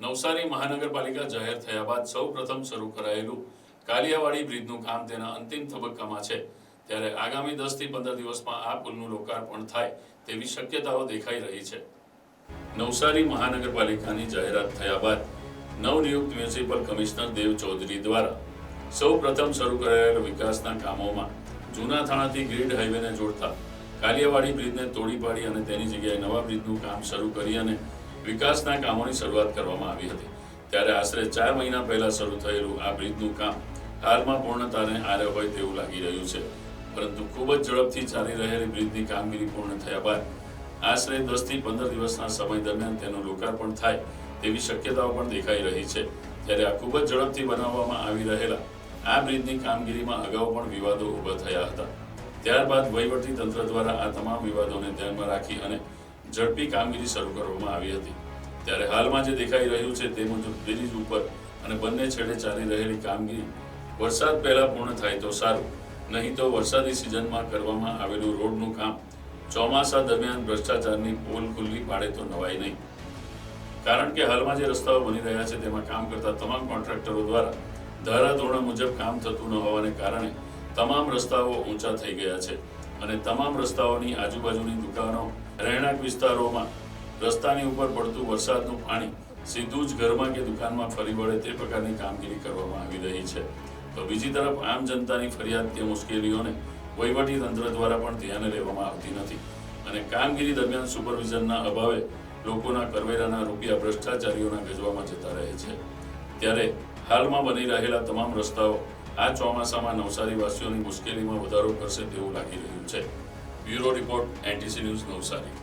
નવસારી મહાનગરપાલિકા જાહેર થયા બાદ સૌ પ્રથમ શરૂ કરાયેલું કાલિયાવાડી બ્રિજનું કામ તેના અંતિમ તબક્કામાં છે. ત્યારે આગામી દસથી પંદર દિવસમાં આ પુલનું લોકાર્પણ થાય તેવી શક્યતાઓ દેખાઈ રહી છે. નવસારી મહાનગરપાલિકાની જાહેરાત થયા બાદ નવનિયુક્ત મ્યુનિસિપલ કમિશનર દેવ ચૌધરી દ્વારા સૌ પ્રથમ શરૂ કરાયેલા વિકાસના કામોમાં જૂના થાણાથી ગ્રીડ હાઈવેને જોડતા કાલિયાવાડી બ્રિજને તોડી પાડી અને તેની જગ્યાએ નવા બ્રિજનું કામ શરૂ કરી અને વિકાસના કામોની શરૂઆત કરવામાં આવી હતી. ત્યારે આશરે ચાર મહિના પહેલા શરૂ થયેલું આ બ્રિજનું કામ હાલમાં પૂર્ણતાને આરે હોય તેવું લાગી રહ્યું છે. પરંતુ ખૂબ જ ઝડપથી ચાલી રહેલી બ્રિજની કામગીરી પૂર્ણ થયા બાદ આશરે દસથી પંદર દિવસના સમય દરમિયાન તેનું લોકાર્પણ થાય તેવી શક્યતાઓ પણ દેખાઈ રહી છે. ત્યારે આ ખૂબ જ ઝડપથી બનાવવામાં આવી રહેલા આ બ્રિજની કામગીરીમાં અગાઉ પણ વિવાદો ઊભા થયા હતા. ત્યારબાદ વહીવટી તંત્ર દ્વારા આ તમામ વિવાદોને ધ્યાનમાં રાખી અને ઝડપી કામગીરી શરૂ કરવામાં આવી હતી. ત્યારે હાલમાં જે દેખાઈ રહ્યું છે તે મુજબ બ્રિજ ઉપર અને બંને છેડે ચાલી રહેલી કામગીરી વરસાદ પહેલા પૂર્ણ થાય તો સારું. નહીં તો વરસાદી સિઝનમાં કરવામાં આવેલું રોડનું કામ ચોમાસા દરમિયાન ભ્રષ્ટાચારની પોલ ખુલ્લી પાડે તો નવાય નહીં. કારણ કે હાલમાં જે રસ્તાઓ બની રહ્યા છે તેમાં કામ કરતા તમામ કોન્ટ્રાક્ટરો દ્વારા ધારાધોરણ મુજબ કામ થતું ન હોવાને કારણે તમામ રસ્તાઓ ઊંચા થઈ ગયા છે. અને તમામ રસ્તાઓની આજુબાજુની દુકાનો, રહેણાંક વિસ્તારોમાં રસ્તાની ઉપર પડતું વરસાદનું પાણી સીધું જ ઘરમાં કે દુકાનમાં ફરી વળે તે પ્રકારની કામગીરી કરવામાં આવી રહી છે. તો બીજી તરફ આમ જનતાની ફરિયાદ કે મુશ્કેલીઓને વહીવટી તંત્ર દ્વારા પણ ધ્યાને લેવામાં આવતી નથી. અને કામગીરી દરમિયાન સુપરવિઝનના અભાવે લોકોના કરવેરાના રૂપિયા ભ્રષ્ટાચારીઓના ગજવામાં જતા રહે છે. ત્યારે હાલમાં બની રહેલા તમામ રસ્તાઓ આ ચોમાસામાં નવસારી વાસીઓની મુશ્કેલીમાં વધારો કરશે તેવું લાગી રહ્યું છે. Bureau report, NTC news Navsari.